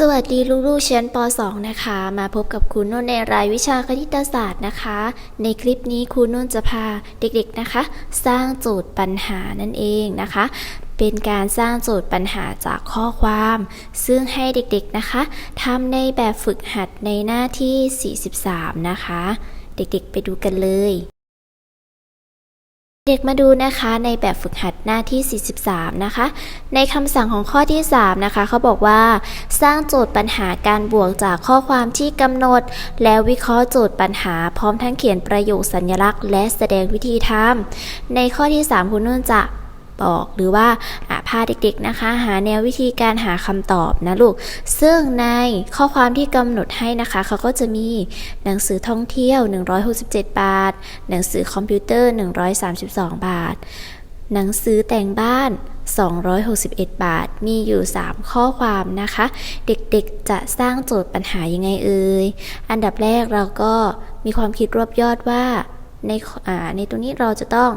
สวัสดีลูกๆชั้นป .2 นะคะ มาพบกับครูนุ่นในรายวิชาคณิตศาสตร์นะคะ ในคลิปนี้ครูนุ่นจะพาเด็กๆนะคะ สร้างโจทย์ปัญหานั่นเองนะคะ เป็นการสร้างโจทย์ปัญหาจากข้อความ ซึ่งให้เด็กๆนะคะทำในแบบฝึกหัดในหน้าที่ 43 นะคะ เด็กๆไปดูกันเลย เด็กมาดูนะคะในแบบฝึกหัดหน้าที่ 43 นะคะ ในคำสั่งของข้อที่ 3 นะคะ เขาบอกว่า สร้างโจทย์ปัญหาการบวกจากข้อความที่กำหนด แล้ววิเคราะห์โจทย์ปัญหา พร้อมทั้งเขียนประโยคสัญลักษณ์ และแสดงวิธีทำในข้อที่ 3 คุณนุ่นจะบอกหรือว่าอาเด็กๆนะคะ หาแนววิธีการหาคำตอบนะลูก ซึ่งในข้อความที่กำหนดให้นะคะ เขาก็จะมีหนังสือท่องเที่ยว 167 บาท หนังสือคอมพิวเตอร์ 132 บาท หนังสือแต่งบ้าน 261 บาท มีอยู่ 3 ข้อความนะคะ เด็กๆ จะสร้างโจทย์ปัญหายังไงเอ่ย อันดับแรกเราก็มีความคิดรวบยอดว่าในอ่าในตรงนี้เราจะต้อง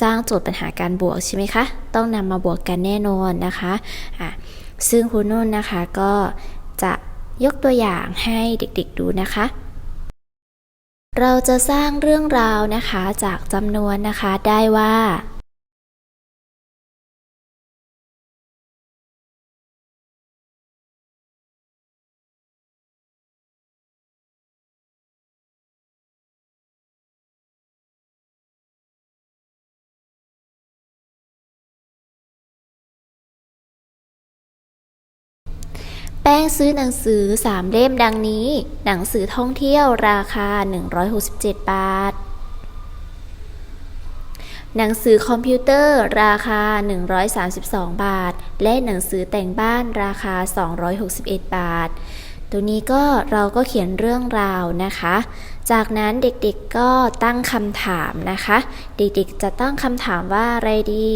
สร้างโจทย์ปัญหาการบวกใช่ไหมคะ ต้องนำมาบวกกันแน่นอนนะคะอะซึ่งครูนุ่นนะคะก็จะยกตัวอย่างให้เด็กๆดูนะคะ เราจะสร้างเรื่องราวนะคะจากจำนวนนะคะได้ว่า แป้งซื้อหนังสือ 3 เล่มดังนี้ หนังสือท่องเที่ยวราคา 167 บาท หนังสือคอมพิวเตอร์ราคา 132 บาท และหนังสือแต่งบ้านราคา 261 บาท ตัวนี้ก็เราก็เขียนเรื่องราวนะคะ จากนั้นเด็กๆก็ตั้งคำถามนะคะ เด็กๆจะตั้งคำถามว่าอะไรดี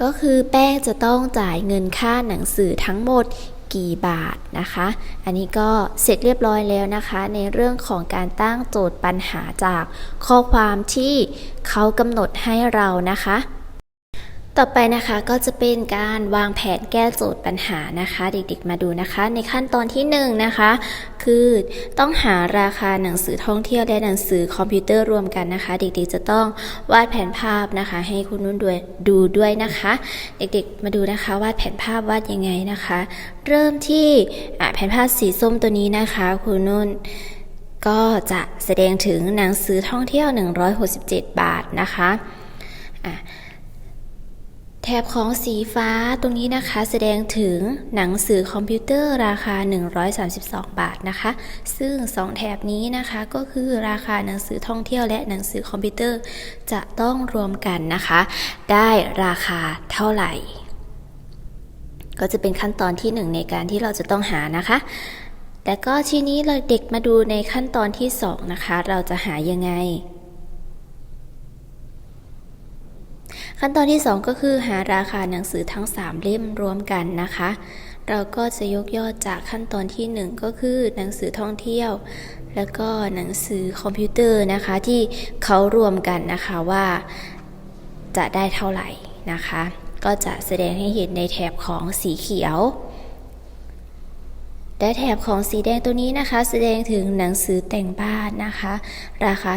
ก็คือแป้งจะต้องจ่ายเงินค่าหนังสือทั้งหมดกี่บาทนะคะ อันนี้ก็เสร็จเรียบร้อยแล้วนะคะ ในเรื่องของการตั้งโจทย์ปัญหาจากข้อความที่เขากำหนดให้เรานะคะ ต่อไปนะคะก็จะเป็นการวางแผนแก้โจทย์ปัญหานะคะ เด็กๆมาดูนะคะ ในขั้นตอนที่1นงนะคะ คือต้องหาราคาหนังสือท่องเที่ยวและหนังสือคอมพิวเตอร์รวมกันนะคะ เด็กๆจะต้องวาดแผนภาพนะคะ ให้คุณนุ่นด้วยดูด้วยนะคะ เด็กๆมาดูนะคะวาดแผนภาพวาดยังไงนะคะ เริ่มที่แผนภาพสีส้มตัวนี้นะคะคุณนุ่นก็จะแสดงถึงหนังสือท่องเที่ยว 167 บาทนะคะอะ แถบของสีฟ้าตรงนี้นะคะแสดงถึงหนังสือคอมพิวเตอร์ราคา 132 บาทนะคะ ซึ่ง 2 แถบนี้นะคะก็คือราคาหนังสือท่องเที่ยวและหนังสือคอมพิวเตอร์จะต้องรวมกันนะคะ ได้ราคาเท่าไหร่ ก็จะเป็นขั้นตอนที่ 1 ในการที่เราจะต้องหานะคะ แต่ก็ทีนี้เราเด็กมาดูในขั้นตอนที่ 2 นะคะ เราจะหายังไง ขั้นตอนที่ 2 ก็คือหาราคาหนังสือทั้ง 3 เล่มรวมกันนะคะ เราก็จะยกยอดจากขั้นตอนที่ 1 ก็คือหนังสือท่องเที่ยว แล้วก็หนังสือคอมพิวเตอร์นะคะที่เขารวมกันนะคะว่าจะได้เท่าไหร่นะคะ ก็จะแสดงให้เห็นในแถบของสีเขียว และแถบของสีแดงตัวนี้นะคะ แสดงถึงหนังสือแต่งบ้านนะคะ ราคา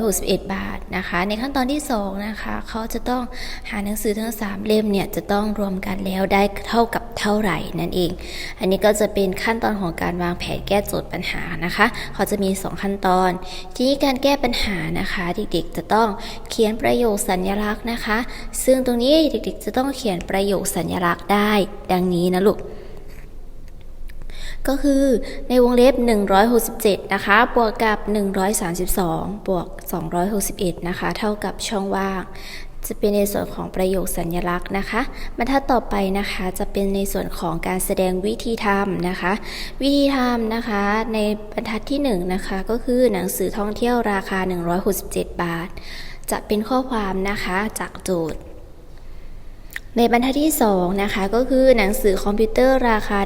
261 บาทนะคะ ในขั้นตอนที่ 2 นะคะเขาจะต้องหาหนังสือทั้ง 3 เล่มเนี่ยจะต้องรวมกันแล้วได้เท่ากับเท่าไหร่นั่นเอง อันนี้ก็จะเป็นขั้นตอนของการวางแผนแก้โจทย์ปัญหานะคะเขาจะมี 2 ขั้นตอน ทีนี้การแก้ปัญหานะคะเด็กๆจะต้องเขียนประโยคสัญลักษณ์นะคะ ซึ่งตรงนี้เด็กๆจะต้องเขียนประโยคสัญลักษณ์ได้ ดังนี้นะลูก ก็คือในวงเล็บ 167 นะคะ บวกกับ 132 บวก 261 นะคะ เท่ากับช่องว่าง จะเป็นในส่วนของประโยคสัญลักษณ์นะคะบรรทัดต่อไปนะคะจะเป็นในส่วนของการแสดงวิธีทำนะคะ วิธีทำนะคะในบรรทัดที่1นะคะก็คือหนังสือท่องเที่ยวราคา 167 บาท จะเป็นข้อความนะคะจากโจทย์ ในบรรทัดที่ 2 นะคะ ก็คือหนังสือคอมพิวเตอร์ราคา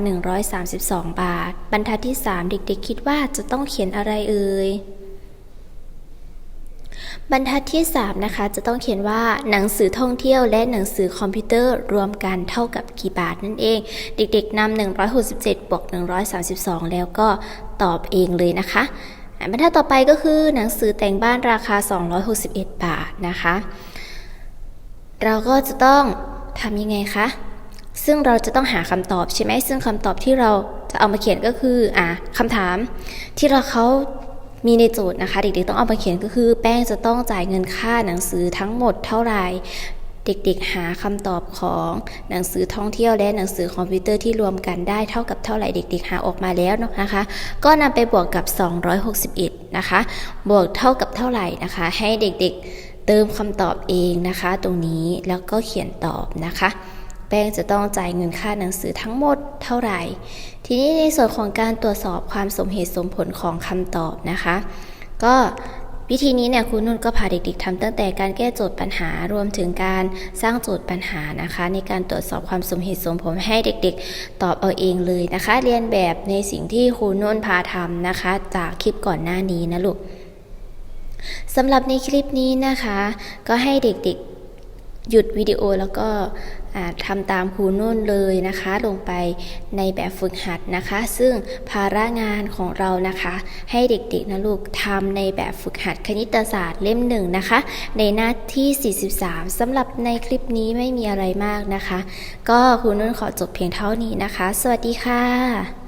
132 บาท บรรทัดที่ 3 เด็กๆ คิดว่าจะต้องเขียนอะไรเอ่ยบรรทัดที่ 3 นะคะ จะต้องเขียนว่าหนังสือท่องเที่ยวและหนังสือคอมพิวเตอร์รวมกันเท่ากับกี่บาทนั่นเอง เด็กๆนำ167บวก132 แล้วก็ตอบเองเลยนะคะบรรทัดต่อไปก็คือหนังสือแต่งบ้านราคา 261 บาทนะคะ เราก็จะต้อง ทำยังไงคะ ซึ่งเราจะต้องหาคำตอบใช่ไหม ซึ่งคำตอบที่เราจะเอามาเขียนก็คืออะคำถามที่เราเขามีในโจทย์นะคะ เด็กๆต้องเอามาเขียนก็คือ แป้งจะต้องจ่ายเงินค่าหนังสือทั้งหมดเท่าไหร่เด็กๆ หาคำตอบของหนังสือท่องเที่ยวและหนังสือคอมพิวเตอร์ที่รวมกันได้เท่ากับเท่าไหร่เด็ก ๆ หาออกมาแล้วนะคะ ก็นำไปบวกกับ 261 นะคะ บวกเท่ากับเท่าไหร่นะคะ ให้เด็กๆ เติมคำตอบเองนะคะ ตรงนี้แล้วก็เขียนตอบนะคะ แป้งจะต้องจ่ายเงินค่าหนังสือทั้งหมดเท่าไหร่ ทีนี้ในส่วนของการตรวจสอบความสมเหตุสมผลของคำตอบนะคะ ก็วิธีนี้เนี่ยครูนุ่นก็พาเด็กๆทำตั้งแต่การแก้โจทย์ปัญหารวมถึงการสร้างโจทย์ปัญหานะคะ ในการตรวจสอบความสมเหตุสมผลให้เด็กๆ ตอบเอาเองเลยนะคะ เรียนแบบในสิ่งที่ครูนุ่นพาทำนะคะ จากคลิปก่อนหน้านี้นะลูก สำหรับในคลิปนี้นะคะ ก็ให้เด็กๆหยุดวิดีโอแล้วก็ทำตามครูนุ่นเลยนะคะ ลงไปในแบบฝึกหัดนะคะ ซึ่งภาระงานของเรานะคะ ให้เด็กๆนะลูกทำในแบบฝึกหัดคณิตศาสตร์เล่มหนึ่งนะคะ ในหน้าที่ 43สำหรับในคลิปนี้ไม่มีอะไรมากนะคะ ก็ครูนุ่นขอจบเพียงเท่านี้นะคะ สวัสดีค่ะ